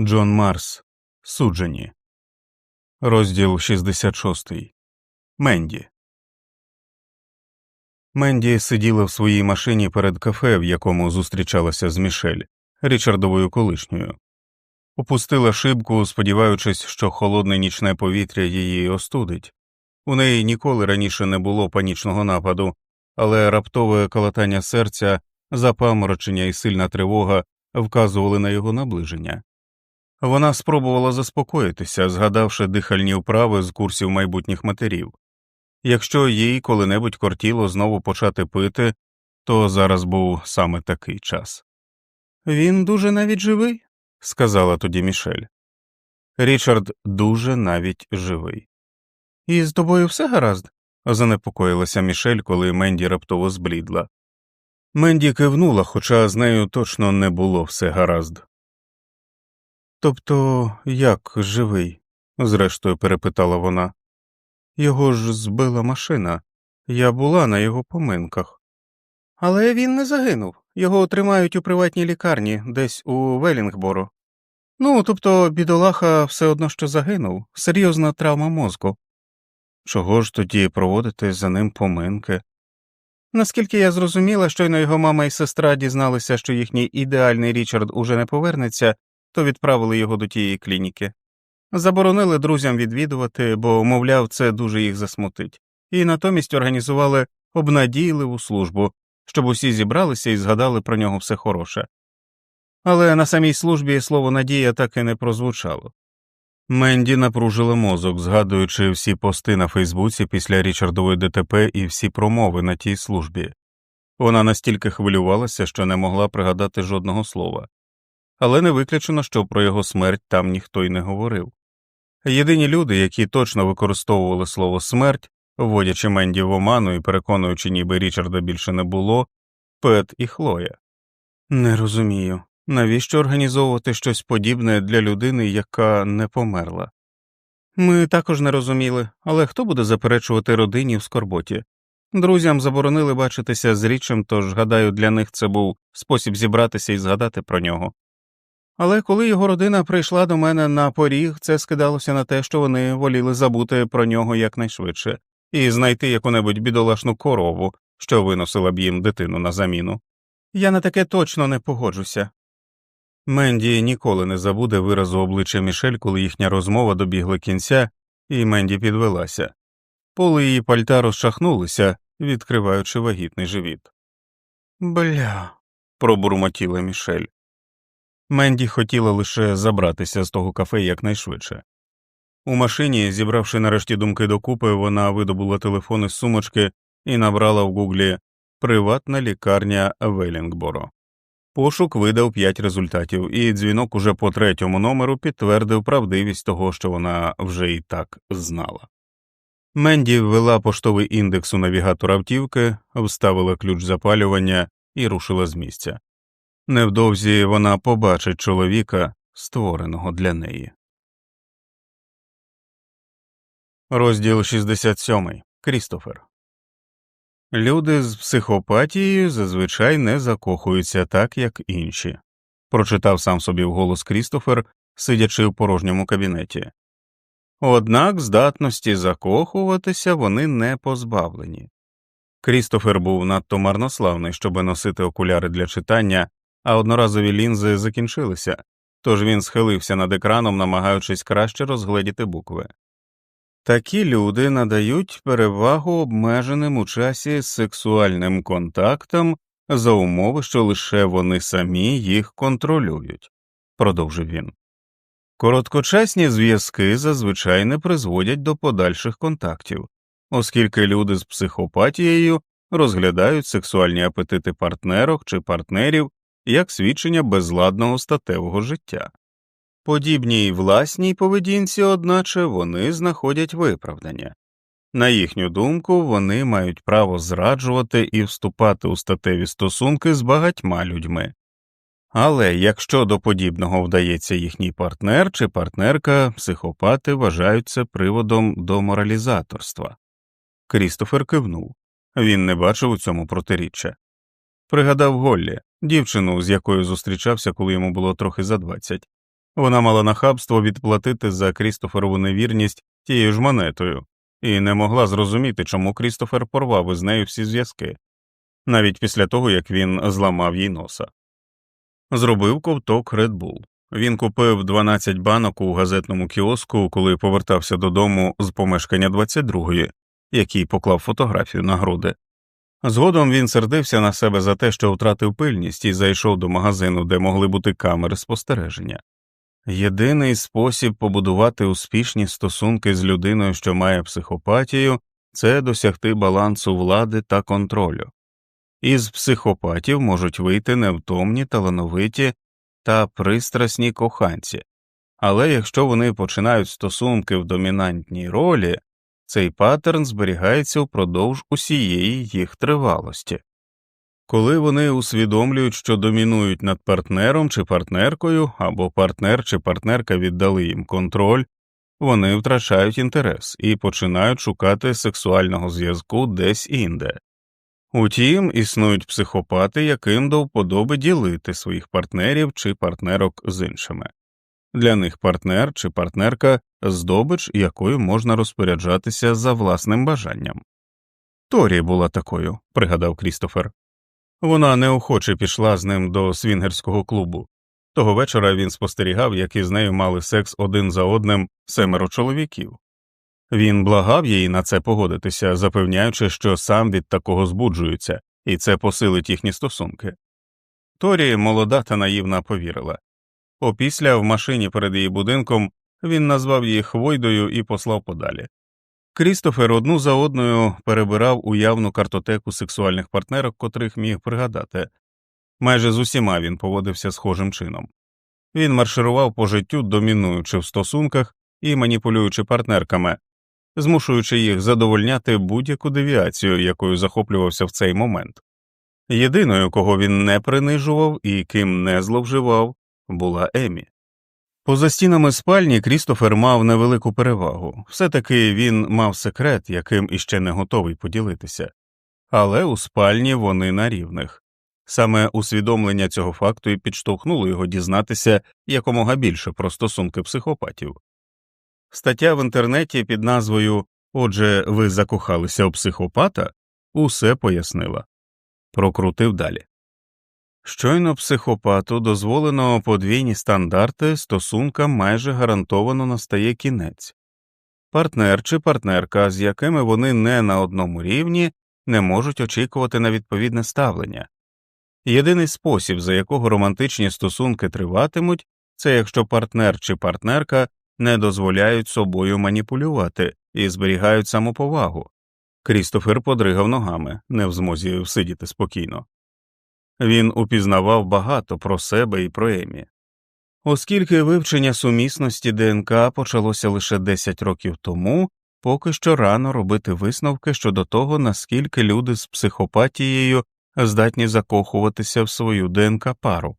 Джон Марс. Суджені. Розділ 66. Менді. Менді сиділа в своїй машині перед кафе, в якому зустрічалася з Мішель, Річардовою колишньою. Опустила шибку, сподіваючись, що холодне нічне повітря її остудить. У неї ніколи раніше не було панічного нападу, але раптове калатання серця, запаморочення і сильна тривога вказували на його наближення. Вона спробувала заспокоїтися, згадавши дихальні вправи з курсів майбутніх матерів. Якщо їй коли-небудь кортіло знову почати пити, то зараз був саме такий час. Він дуже навіть живий, сказала тоді Мішель. Річард дуже навіть живий. І з тобою все гаразд? занепокоїлася Мішель, коли Менді раптово зблідла. Менді кивнула, хоча з нею точно не було все гаразд. Тобто як живий? зрештою перепитала вона. Його ж збила машина, я була на його поминках. Але він не загинув, його тримають у приватній лікарні, десь у Велінгборо. Ну, тобто, бідолаха все одно що загинув, серйозна травма мозку. Чого ж тоді проводити за ним поминки? Наскільки я зрозуміла, щойно його мама і сестра дізналися, що їхній ідеальний Річард уже не повернеться, то відправили його до тієї клініки. Заборонили друзям відвідувати, бо, мовляв, це дуже їх засмутить, і натомість організували обнадійливу службу, щоб усі зібралися і згадали про нього все хороше. Але на самій службі слово надія так і не прозвучало. Менді напружила мозок, згадуючи всі пости на Фейсбуці після Річардової ДТП і всі промови на тій службі. Вона настільки хвилювалася, що не могла пригадати жодного слова, але не виключено, що про його смерть там ніхто й не говорив. Єдині люди, які точно використовували слово смерть, вводячи Менді в оману і переконуючи, ніби Річарда більше не було, Пет і Хлоя. Не розумію, навіщо організовувати щось подібне для людини, яка не померла. Ми також не розуміли, але хто буде заперечувати родині в скорботі? Друзям заборонили бачитися з річем, тож, гадаю, для них це був спосіб зібратися і згадати про нього. Але коли його родина прийшла до мене на поріг, це скидалося на те, що вони воліли забути про нього якнайшвидше і знайти яку-небудь бідолашну корову, що виносила б їм дитину на заміну. Я на таке точно не погоджуся. Менді ніколи не забуде виразу обличчя Мішель, коли їхня розмова добігла кінця, і Менді підвелася. Поли її пальта розшахнулися, відкриваючи вагітний живіт. Бля. пробурмотіла Мішель. Менді хотіла лише забратися з того кафе якнайшвидше. У машині, зібравши нарешті думки докупи, вона видобула телефон із сумочки і набрала в гуглі Приватна лікарня Велінгборо. Пошук видав п'ять результатів, і дзвінок уже по третьому номеру підтвердив правдивість того, що вона вже і так знала. Менді ввела поштовий індекс у навігатор автівки, вставила ключ запалювання і рушила з місця. Невдовзі вона побачить чоловіка, створеного для неї. Розділ 67. Крістофер Люди з психопатією зазвичай не закохуються так, як інші, прочитав сам собі вголос Крістофер, сидячи в порожньому кабінеті. Однак здатності закохуватися вони не позбавлені. Крістофер був надто марнославний, щоб носити окуляри для читання, а одноразові лінзи закінчилися, тож він схилився над екраном, намагаючись краще розгледіти букви. Такі люди надають перевагу обмеженим у часі сексуальним контактам за умови, що лише вони самі їх контролюють, продовжив він. Короткочасні зв'язки зазвичай не призводять до подальших контактів, оскільки люди з психопатією розглядають сексуальні апетити партнерок чи партнерів як свідчення безладного статевого життя. Подібній власній поведінці, одначе, вони знаходять виправдання. На їхню думку, вони мають право зраджувати і вступати у статеві стосунки з багатьма людьми. Але якщо до подібного вдається їхній партнер чи партнерка, психопати вважають це приводом до моралізаторства. Крістофер кивнув він не бачив у цьому протиріччя. Пригадав Голлі, дівчину, з якою зустрічався, коли йому було трохи за двадцять. Вона мала нахабство відплатити за Крістоферову невірність тією ж монетою, і не могла зрозуміти, чому Крістофер порвав із нею всі зв'язки, навіть після того як він зламав їй носа. Зробив ковток Red Bull. Він купив 12 банок у газетному кіоску, коли повертався додому з помешкання 22-ї, який поклав фотографію на груди. Згодом він сердився на себе за те, що втратив пильність і зайшов до магазину, де могли бути камери спостереження. Єдиний спосіб побудувати успішні стосунки з людиною, що має психопатію, це досягти балансу влади та контролю. Із психопатів можуть вийти невтомні, талановиті та пристрасні коханці, але якщо вони починають стосунки в домінантній ролі, цей паттерн зберігається впродовж усієї їх тривалості. Коли вони усвідомлюють, що домінують над партнером чи партнеркою, або партнер чи партнерка віддали їм контроль, вони втрачають інтерес і починають шукати сексуального зв'язку десь інде. Утім, існують психопати, яким до вподоби ділити своїх партнерів чи партнерок з іншими. Для них партнер чи партнерка здобич, якою можна розпоряджатися за власним бажанням. Торі була такою, пригадав Крістофер. Вона неохоче пішла з ним до свінгерського клубу. Того вечора він спостерігав, як із нею мали секс один за одним семеро чоловіків. Він благав її на це погодитися, запевняючи, що сам від такого збуджується, і це посилить їхні стосунки. Торі, молода та наївна, повірила. Опісля в машині перед її будинком він назвав її Хвойдою і послав подалі. Крістофер одну за одною перебирав уявну картотеку сексуальних партнерок, котрих міг пригадати. Майже з усіма він поводився схожим чином. Він марширував по життю, домінуючи в стосунках і маніпулюючи партнерками, змушуючи їх задовольняти будь-яку девіацію, якою захоплювався в цей момент. Єдиною, кого він не принижував і ким не зловживав, була Емі. Поза стінами спальні Крістофер мав невелику перевагу, все таки він мав секрет, яким іще не готовий поділитися, але у спальні вони на рівних. Саме усвідомлення цього факту і підштовхнуло його дізнатися якомога більше про стосунки психопатів. Стаття в інтернеті під назвою Отже, ви закохалися у психопата усе пояснила. Прокрутив далі. Щойно психопату дозволено подвійні стандарти, стосункам майже гарантовано настає кінець. Партнер чи партнерка, з якими вони не на одному рівні, не можуть очікувати на відповідне ставлення. Єдиний спосіб, за якого романтичні стосунки триватимуть, це якщо партнер чи партнерка не дозволяють собою маніпулювати і зберігають самоповагу. Крістофер подригав ногами, не в змозі всидіти спокійно. Він упізнавав багато про себе і про Емі. Оскільки вивчення сумісності ДНК почалося лише 10 років тому, поки що рано робити висновки щодо того, наскільки люди з психопатією здатні закохуватися в свою ДНК пару.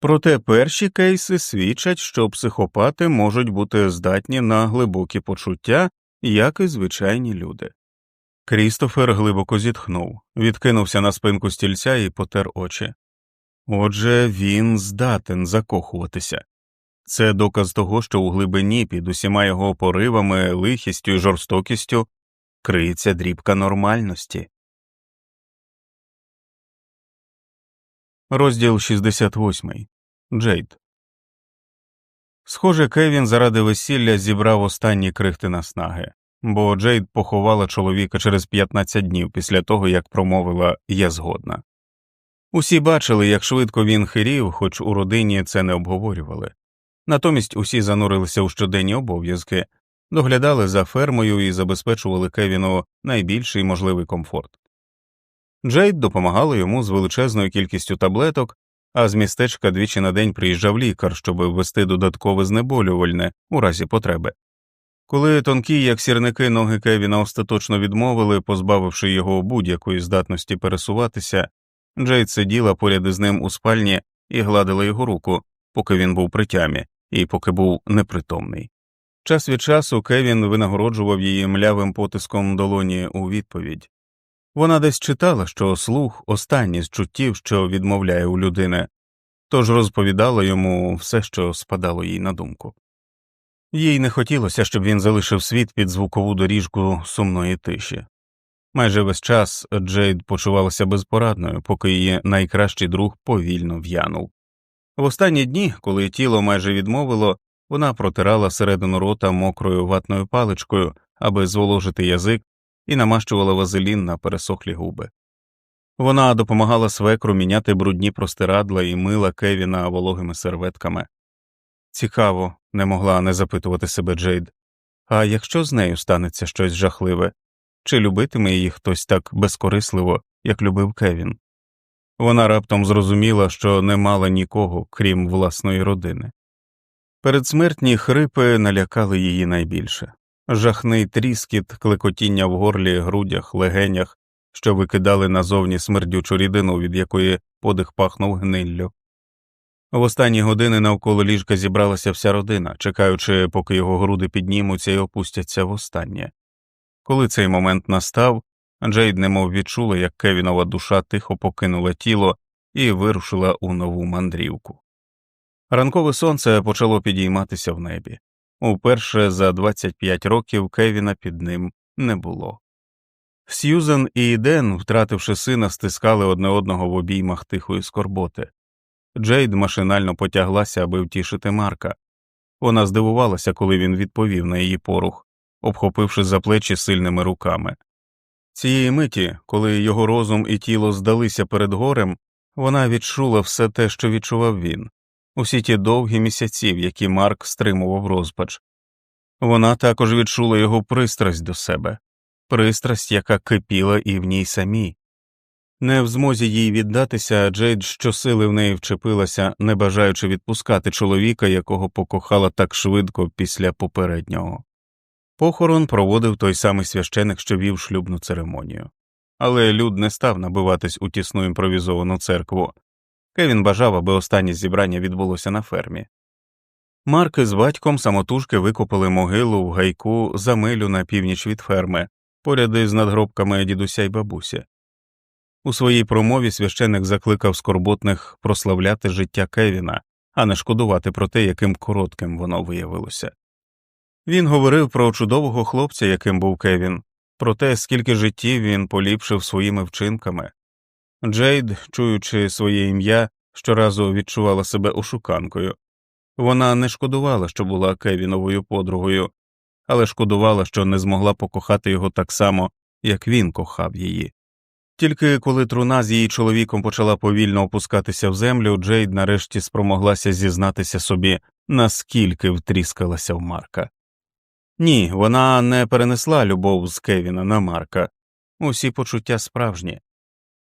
Проте перші кейси свідчать, що психопати можуть бути здатні на глибокі почуття, як і звичайні люди. Крістофер глибоко зітхнув, відкинувся на спинку стільця і потер очі. Отже, він здатен закохуватися. Це доказ того, що у глибині під усіма його поривами, лихістю і жорстокістю криється дрібка нормальності. Розділ 68. Джейд. Схоже, Кевін заради весілля зібрав останні крихти наснаги бо Джейд поховала чоловіка через 15 днів після того, як промовила я згодна. Усі бачили, як швидко він хирів, хоч у родині це не обговорювали. Натомість усі занурилися у щоденні обов'язки, доглядали за фермою і забезпечували Кевіну найбільший можливий комфорт. Джейд допомагала йому з величезною кількістю таблеток, а з містечка двічі на день приїжджав лікар, щоб ввести додаткове знеболювальне у разі потреби. Коли тонкі, як сірники ноги Кевіна остаточно відмовили, позбавивши його будь-якої здатності пересуватися, Джейд сиділа поряд із ним у спальні і гладила його руку, поки він був при тямі і поки був непритомний. Час від часу Кевін винагороджував її млявим потиском долоні у відповідь. Вона десь читала, що слух останній з чуттів, що відмовляє у людини, тож розповідала йому все, що спадало їй на думку. Їй не хотілося, щоб він залишив світ під звукову доріжку сумної тиші. Майже весь час Джейд почувалася безпорадною, поки її найкращий друг повільно в'янув. В останні дні, коли тіло майже відмовило, вона протирала середину рота мокрою ватною паличкою, аби зволожити язик, і намащувала вазелін на пересохлі губи. Вона допомагала свекру міняти брудні простирадла і мила Кевіна вологими серветками. Цікаво, не могла не запитувати себе Джейд. А якщо з нею станеться щось жахливе, чи любитиме її хтось так безкорисливо, як любив Кевін? Вона раптом зрозуміла, що не мала нікого, крім власної родини. Передсмертні хрипи налякали її найбільше жахний тріскіт, клекотіння в горлі, грудях, легенях, що викидали назовні смердючу рідину, від якої подих пахнув гниллю. В останні години навколо ліжка зібралася вся родина, чекаючи, поки його груди піднімуться і опустяться востаннє. Коли цей момент настав, Джейд немов відчула, як Кевінова душа тихо покинула тіло і вирушила у нову мандрівку. Ранкове сонце почало підійматися в небі. Уперше за 25 років Кевіна під ним не було. Сьюзен і Ден, втративши сина, стискали одне одного в обіймах тихої скорботи. Джейд машинально потяглася, аби втішити Марка. Вона здивувалася, коли він відповів на її порух, обхопивши за плечі сильними руками. Цієї миті, коли його розум і тіло здалися перед горем, вона відчула все те, що відчував він, усі ті довгі місяці, в які Марк стримував розпач. Вона також відчула його пристрасть до себе, пристрасть, яка кипіла і в ній самій. Не в змозі їй віддатися, Джейд щосили в неї вчепилася, не бажаючи відпускати чоловіка, якого покохала так швидко після попереднього. Похорон проводив той самий священик, що вів шлюбну церемонію. Але люд не став набиватись у тісну імпровізовану церкву. Кевін бажав, аби останнє зібрання відбулося на фермі. Марки з батьком самотужки викопали могилу в гайку за милю на північ від ферми, поряд із надгробками дідуся й бабусі. У своїй промові священик закликав скорботних прославляти життя Кевіна, а не шкодувати про те, яким коротким воно виявилося. Він говорив про чудового хлопця, яким був Кевін, про те, скільки життів він поліпшив своїми вчинками. Джейд, чуючи своє ім'я, щоразу відчувала себе ошуканкою. Вона не шкодувала, що була Кевіновою подругою, але шкодувала, що не змогла покохати його так само, як він кохав її. Тільки коли труна з її чоловіком почала повільно опускатися в землю, Джейд нарешті спромоглася зізнатися собі, наскільки втріскалася в Марка. Ні, вона не перенесла любов з Кевіна на Марка, усі почуття справжні.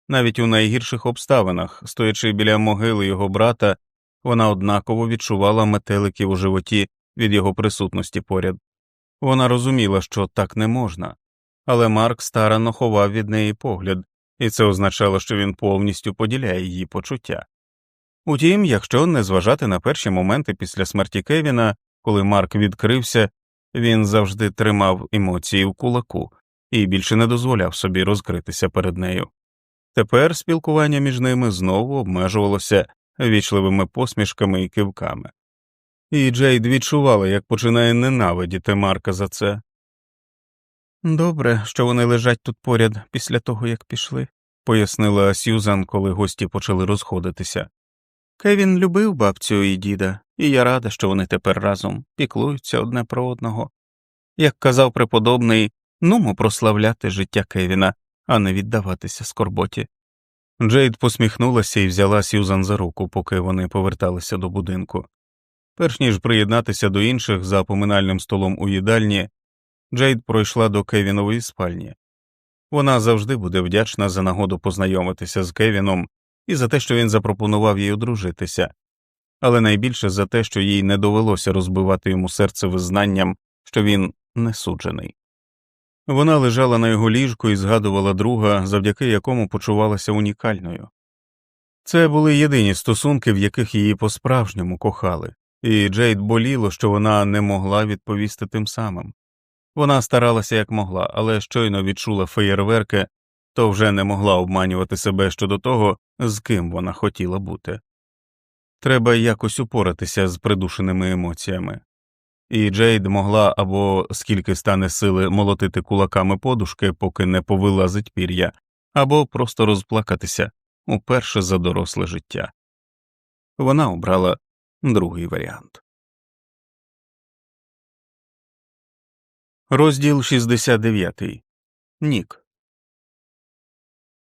Навіть у найгірших обставинах, стоячи біля могили його брата, вона однаково відчувала метеликів у животі від його присутності поряд. Вона розуміла, що так не можна, але Марк старанно ховав від неї погляд, і це означало, що він повністю поділяє її почуття. Утім, якщо не зважати на перші моменти після смерті Кевіна, коли Марк відкрився, він завжди тримав емоції в кулаку і більше не дозволяв собі розкритися перед нею. Тепер спілкування між ними знову обмежувалося вічливими посмішками і кивками. І Джейд відчувала, як починає ненавидіти Марка за це. Добре, що вони лежать тут поряд після того, як пішли, пояснила Сьюзан, коли гості почали розходитися. Кевін любив бабцю і діда, і я рада, що вони тепер разом піклуються одне про одного. Як казав преподобний, нумо прославляти життя Кевіна, а не віддаватися скорботі. Джейд посміхнулася і взяла Сьюзан за руку, поки вони поверталися до будинку. Перш ніж приєднатися до інших за поминальним столом у їдальні, Джейд пройшла до Кевінової спальні. Вона завжди буде вдячна за нагоду познайомитися з Кевіном і за те, що він запропонував їй одружитися, але найбільше за те, що їй не довелося розбивати йому серце визнанням, що він не суджений. Вона лежала на його ліжку і згадувала друга, завдяки якому почувалася унікальною. Це були єдині стосунки, в яких її по справжньому кохали, і Джейд боліло, що вона не могла відповісти тим самим. Вона старалася як могла, але щойно відчула феєрверки, то вже не могла обманювати себе щодо того, з ким вона хотіла бути. Треба якось упоратися з придушеними емоціями. І Джейд могла або скільки стане сили молотити кулаками подушки, поки не повилазить пір'я, або просто розплакатися уперше за доросле життя. Вона обрала другий варіант. Розділ 69. Нік.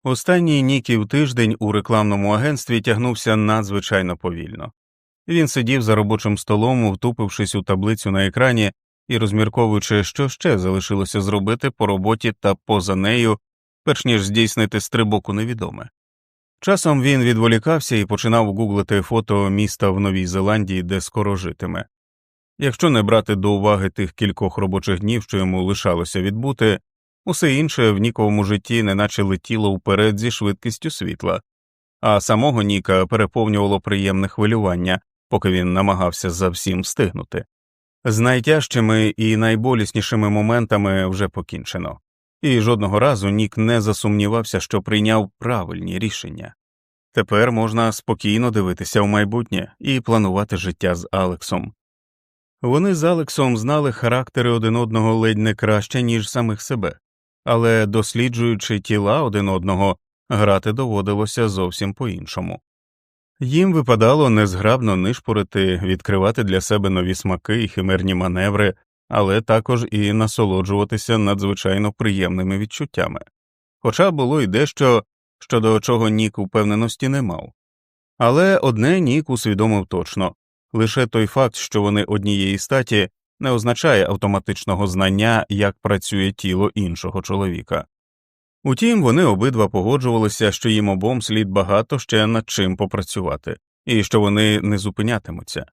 Останній Ніків тиждень у рекламному агентстві тягнувся надзвичайно повільно. Він сидів за робочим столом, втупившись у таблицю на екрані і розмірковуючи, що ще залишилося зробити по роботі та поза нею, перш ніж здійснити стрибок у невідоме. Часом він відволікався і починав гуглити фото міста в Новій Зеландії, де скоро житиме. Якщо не брати до уваги тих кількох робочих днів, що йому лишалося відбути, усе інше в Ніковому житті неначе летіло вперед зі швидкістю світла, а самого Ніка переповнювало приємне хвилювання, поки він намагався за всім встигнути. З найтяжчими і найболіснішими моментами вже покінчено, і жодного разу Нік не засумнівався, що прийняв правильні рішення. Тепер можна спокійно дивитися в майбутнє і планувати життя з Алексом. Вони з Алексом знали характери один одного ледь не краще, ніж самих себе, але досліджуючи тіла один одного, грати доводилося зовсім по іншому. Їм випадало незграбно нишпорити, відкривати для себе нові смаки і химерні маневри, але також і насолоджуватися надзвичайно приємними відчуттями, хоча було й дещо, щодо чого Нік упевненості не мав. Але одне Нік усвідомив точно лише той факт, що вони однієї статі, не означає автоматичного знання, як працює тіло іншого чоловіка. Утім, вони обидва погоджувалися, що їм обом слід багато ще над чим попрацювати, і що вони не зупинятимуться.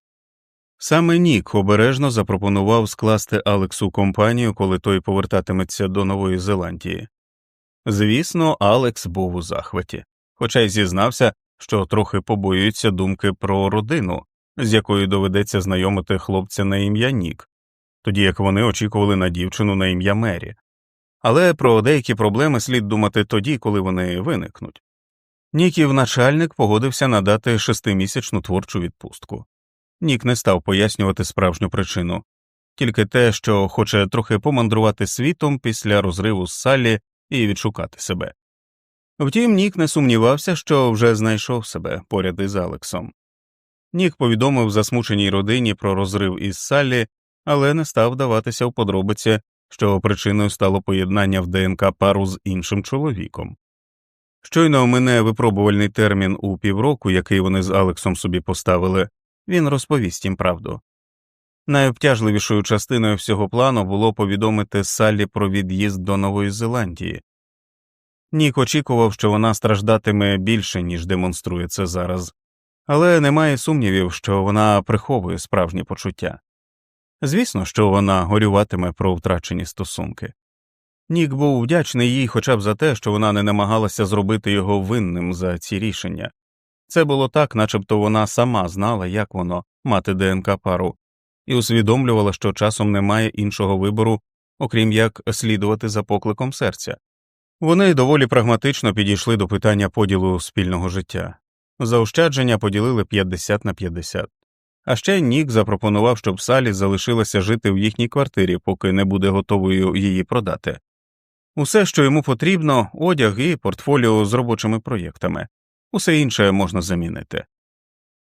Саме Нік обережно запропонував скласти Алексу компанію, коли той повертатиметься до Нової Зеландії. Звісно, Алекс був у захваті, хоча й зізнався, що трохи побоюється думки про родину, з якою доведеться знайомити хлопця на ім'я Нік, тоді як вони очікували на дівчину на ім'я Мері. Але про деякі проблеми слід думати тоді, коли вони виникнуть. Ніків начальник погодився надати шестимісячну творчу відпустку. Нік не став пояснювати справжню причину, тільки те, що хоче трохи помандрувати світом після розриву з Саллі і відшукати себе. Втім, Нік не сумнівався, що вже знайшов себе поряд із Алексом. Нік повідомив засмученій родині про розрив із Саллі, але не став вдаватися в подробиці, що причиною стало поєднання в ДНК пару з іншим чоловіком. Щойно мене випробувальний термін у півроку, який вони з Алексом собі поставили, він розповість їм правду. Найобтяжливішою частиною всього плану було повідомити Саллі про від'їзд до Нової Зеландії. Нік очікував, що вона страждатиме більше, ніж демонструє це зараз, але немає сумнівів, що вона приховує справжні почуття. Звісно, що вона горюватиме про втрачені стосунки. Нік був вдячний їй хоча б за те, що вона не намагалася зробити його винним за ці рішення. Це було так, начебто вона сама знала, як воно мати ДНК пару, і усвідомлювала, що часом немає іншого вибору, окрім як слідувати за покликом серця. Вони доволі прагматично підійшли до питання поділу спільного життя. Заощадження поділили 50 на 50. А ще Нік запропонував, щоб Салі залишилася жити в їхній квартирі, поки не буде готовою її продати. Усе, що йому потрібно, одяг і портфоліо з робочими проєктами, усе інше можна замінити.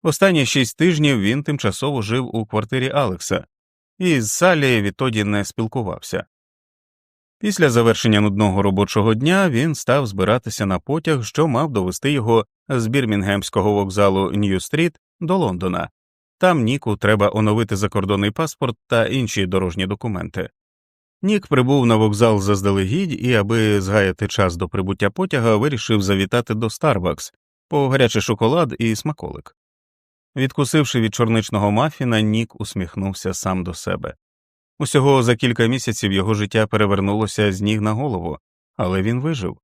Останні шість тижнів він тимчасово жив у квартирі Алекса, і з Салі відтоді не спілкувався. Після завершення нудного робочого дня він став збиратися на потяг, що мав довести його з Бірмінгемського вокзалу Нью-стріт до Лондона. Там Ніку треба оновити закордонний паспорт та інші дорожні документи. Нік прибув на вокзал заздалегідь і, аби згаяти час до прибуття потяга, вирішив завітати до Старбакс по гарячий шоколад і смаколик. Відкусивши від чорничного мафіна, Нік усміхнувся сам до себе. Усього за кілька місяців його життя перевернулося з ніг на голову, але він вижив.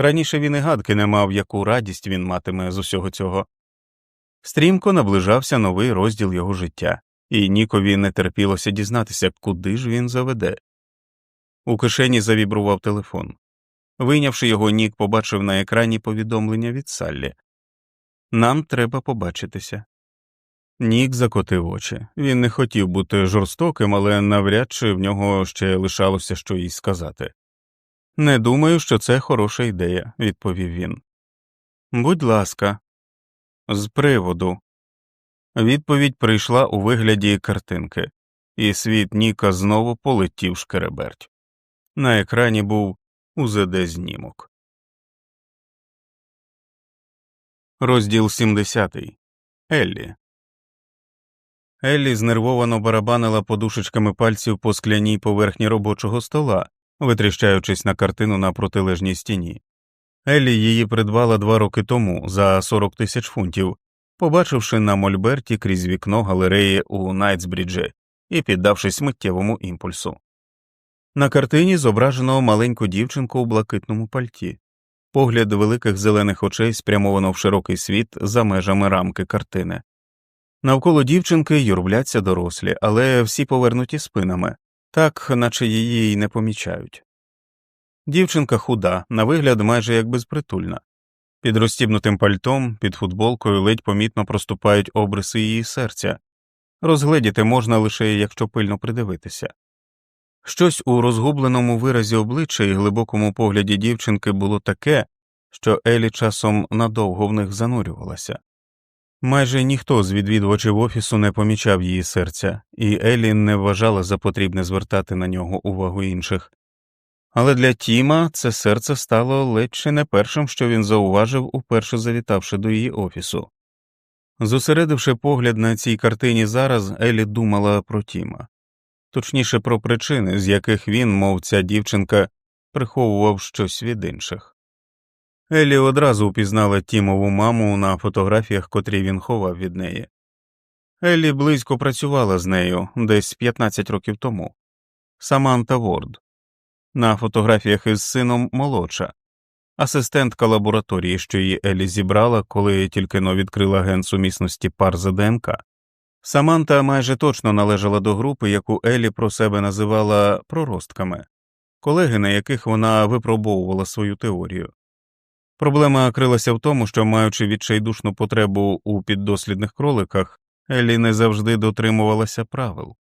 Раніше він і гадки не мав, яку радість він матиме з усього цього. Стрімко наближався новий розділ його життя, і Нікові не терпілося дізнатися, куди ж він заведе. У кишені завібрував телефон. Вийнявши його, Нік побачив на екрані повідомлення від Саллі Нам треба побачитися. Нік закотив очі. Він не хотів бути жорстоким, але навряд чи в нього ще лишалося що їй сказати. Не думаю, що це хороша ідея, відповів він. Будь ласка, з приводу. Відповідь прийшла у вигляді картинки, і світ Ніка знову полетів шкереберть. На екрані був УЗД знімок. Розділ 70. Еллі. Еллі знервовано барабанила подушечками пальців по скляній поверхні робочого стола, витріщаючись на картину на протилежній стіні. Еллі її придбала два роки тому за 40 тисяч фунтів, побачивши на Мольберті крізь вікно галереї у Найтсбріджі і піддавшись миттєвому імпульсу. На картині зображено маленьку дівчинку у блакитному пальті, погляд великих зелених очей спрямовано в широкий світ за межами рамки картини. Навколо дівчинки юрбляться дорослі, але всі повернуті спинами, так наче її й не помічають. Дівчинка худа, на вигляд майже як безпритульна. Під розстібнутим пальтом, під футболкою ледь помітно проступають обриси її серця, розгледіти можна лише якщо пильно придивитися. Щось у розгубленому виразі обличчя і глибокому погляді дівчинки було таке, що Елі часом надовго в них занурювалася. Майже ніхто з відвідувачів офісу не помічав її серця, і Елі не вважала за потрібне звертати на нього увагу інших. Але для Тіма це серце стало ледь чи не першим, що він зауважив, уперше завітавши до її офісу. Зосередивши погляд на цій картині зараз, Елі думала про Тіма, точніше про причини, з яких він, мов ця дівчинка, приховував щось від інших. Елі одразу впізнала Тімову маму на фотографіях, котрі він ховав від неї. Еллі близько працювала з нею десь 15 років тому. Саманта Ворд. На фотографіях із сином молодша, асистентка лабораторії, що її Елі зібрала, коли тільки но відкрила ген сумісності пар за ДНК. Саманта майже точно належала до групи, яку Елі про себе називала проростками, колеги, на яких вона випробовувала свою теорію. Проблема крилася в тому, що, маючи відчайдушну потребу у піддослідних кроликах, Елі не завжди дотримувалася правил.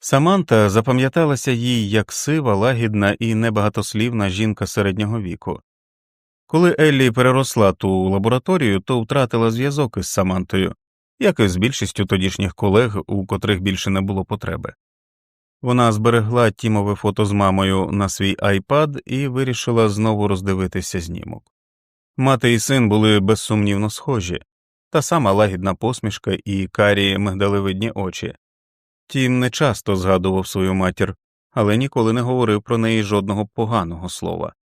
Саманта запам'яталася їй як сива, лагідна і небагатослівна жінка середнього віку. Коли Еллі переросла ту лабораторію, то втратила зв'язок із Самантою, як і з більшістю тодішніх колег, у котрих більше не було потреби. Вона зберегла тімове фото з мамою на свій айпад і вирішила знову роздивитися знімок. Мати і син були безсумнівно схожі, та сама лагідна посмішка і карі мигдалевидні очі. Тім не часто згадував свою матір, але ніколи не говорив про неї жодного поганого слова.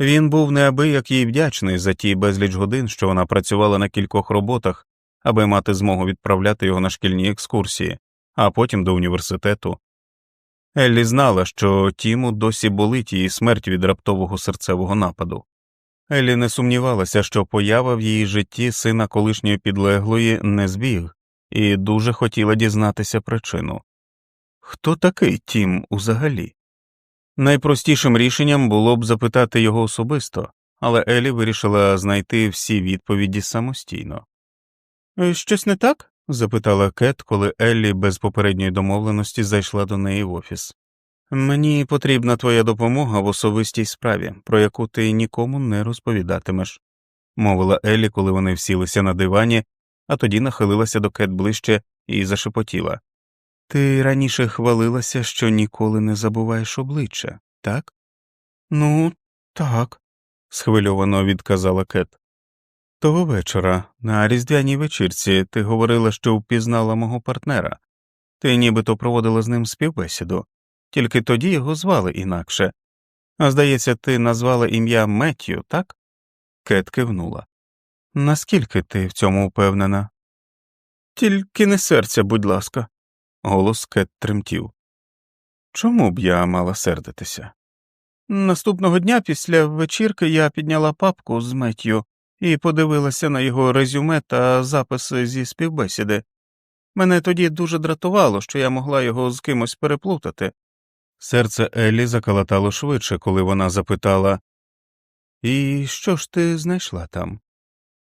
Він був неабияк їй вдячний за ті безліч годин, що вона працювала на кількох роботах, аби мати змогу відправляти його на шкільні екскурсії, а потім до університету. Еллі знала, що Тіму досі болить її смерть від раптового серцевого нападу. Еллі не сумнівалася, що поява в її житті сина колишньої підлеглої не збіг, і дуже хотіла дізнатися причину. Хто такий Тім узагалі? Найпростішим рішенням було б запитати його особисто, але Елі вирішила знайти всі відповіді самостійно. «Е, Щось не так? Запитала Кет, коли Еллі без попередньої домовленості зайшла до неї в офіс. Мені потрібна твоя допомога в особистій справі, про яку ти нікому не розповідатимеш, мовила Еллі, коли вони всілися на дивані, а тоді нахилилася до Кет ближче і зашепотіла. Ти раніше хвалилася, що ніколи не забуваєш обличчя, так? Ну, так, схвильовано відказала Кет. Того вечора, на різдвяній вечірці, ти говорила, що впізнала мого партнера. Ти нібито проводила з ним співбесіду, тільки тоді його звали інакше. А здається, ти назвала ім'я Меттю, так? Кет кивнула. Наскільки ти в цьому впевнена? Тільки не серця, будь ласка, голос Кет тремтів. Чому б я мала сердитися? Наступного дня після вечірки я підняла папку з Меттю і подивилася на його резюме та записи зі співбесіди. Мене тоді дуже дратувало, що я могла його з кимось переплутати. Серце Еллі заколотало швидше, коли вона запитала І що ж ти знайшла там?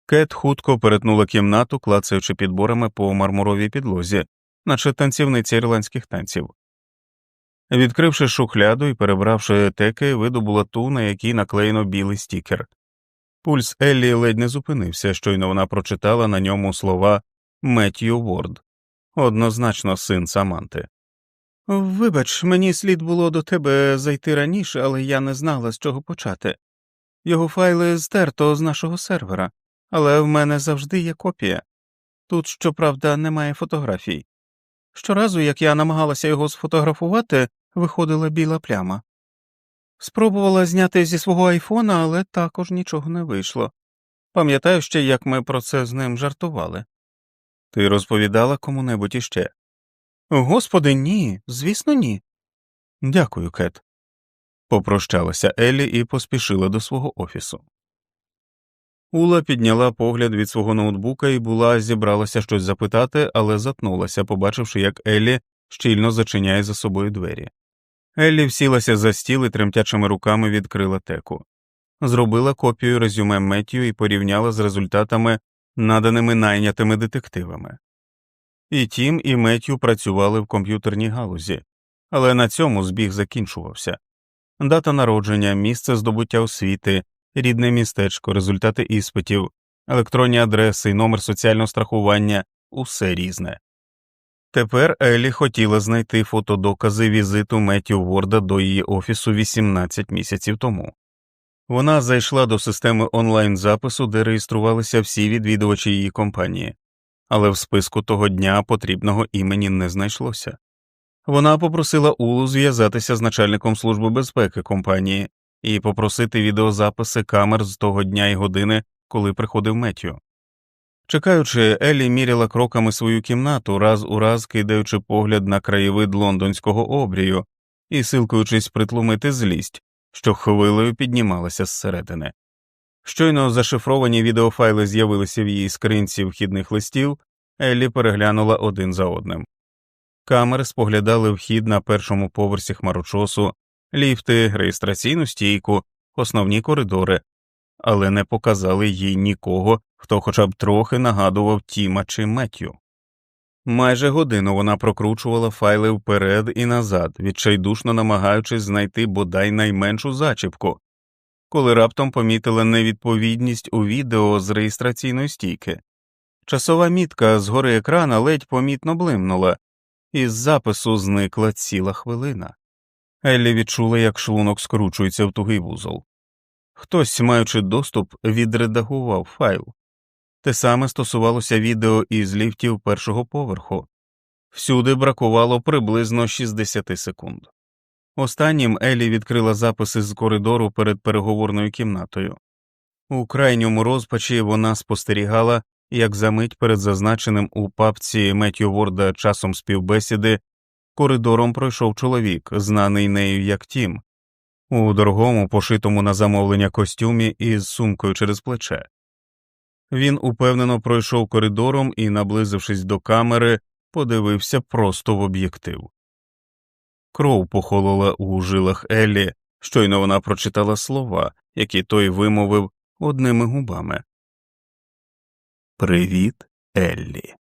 Кет хутко перетнула кімнату, клацаючи підборами по мармуровій підлозі, наче танцівниця ірландських танців. Відкривши шухляду і перебравши теки, видобула ту, на якій наклеєно білий стікер. Пульс Еллі ледь не зупинився, щойно вона прочитала на ньому слова Меттью Ворд, однозначно син Саманти. Вибач, мені слід було до тебе зайти раніше, але я не знала, з чого почати. Його файли стерто з нашого сервера, але в мене завжди є копія. Тут, щоправда, немає фотографій. Щоразу, як я намагалася його сфотографувати, виходила біла пляма. Спробувала зняти зі свого айфона, але також нічого не вийшло. Пам'ятаю ще, як ми про це з ним жартували. Ти розповідала кому-небудь іще? Господи, ні, звісно, ні. Дякую, Кет. Попрощалася Еллі і поспішила до свого офісу. Ула підняла погляд від свого ноутбука і була зібралася щось запитати, але затнулася, побачивши, як Еллі щільно зачиняє за собою двері. Еллі всілася за стіл і тремтячими руками відкрила теку, зробила копію резюме Меттю і порівняла з результатами, наданими найнятими детективами. І Тім, і Меттю працювали в комп'ютерній галузі, але на цьому збіг закінчувався дата народження, місце здобуття освіти, рідне містечко, результати іспитів, електронні адреси, номер соціального страхування усе різне. Тепер Елі хотіла знайти фотодокази візиту Меттю Ворда до її офісу 18 місяців тому. Вона зайшла до системи онлайн запису, де реєструвалися всі відвідувачі її компанії, але в списку того дня потрібного імені не знайшлося. Вона попросила Улу зв'язатися з начальником служби безпеки компанії і попросити відеозаписи камер з того дня і години, коли приходив Меттю. Чекаючи, Еллі міряла кроками свою кімнату, раз у раз кидаючи погляд на краєвид лондонського обрію і силкуючись притлумити злість, що хвилею піднімалася зсередини. Щойно зашифровані відеофайли з'явилися в її скринці вхідних листів, Еллі переглянула один за одним. Камери споглядали вхід на першому поверсі хмарочосу, ліфти, реєстраційну стійку, основні коридори, але не показали їй нікого, хто хоча б трохи нагадував Тіма чи Меттю. Майже годину вона прокручувала файли вперед і назад, відчайдушно намагаючись знайти бодай найменшу зачіпку, коли раптом помітила невідповідність у відео з реєстраційної стійки. Часова мітка згори екрана ледь помітно блимнула, і з запису зникла ціла хвилина. Еллі відчула, як шлунок скручується в тугий вузол. Хтось, маючи доступ, відредагував файл. Те саме стосувалося відео із ліфтів першого поверху, всюди бракувало приблизно 60 секунд. Останнім Елі відкрила записи з коридору перед переговорною кімнатою. У крайньому розпачі вона спостерігала, як за мить перед зазначеним у папці Меттю Ворда часом співбесіди коридором пройшов чоловік, знаний нею як Тім, у дорогому, пошитому на замовлення костюмі із сумкою через плече. Він упевнено пройшов коридором і, наблизившись до камери, подивився просто в об'єктив. Кров похолола у жилах Еллі, щойно вона прочитала слова, які той вимовив одними губами. Привіт, Еллі.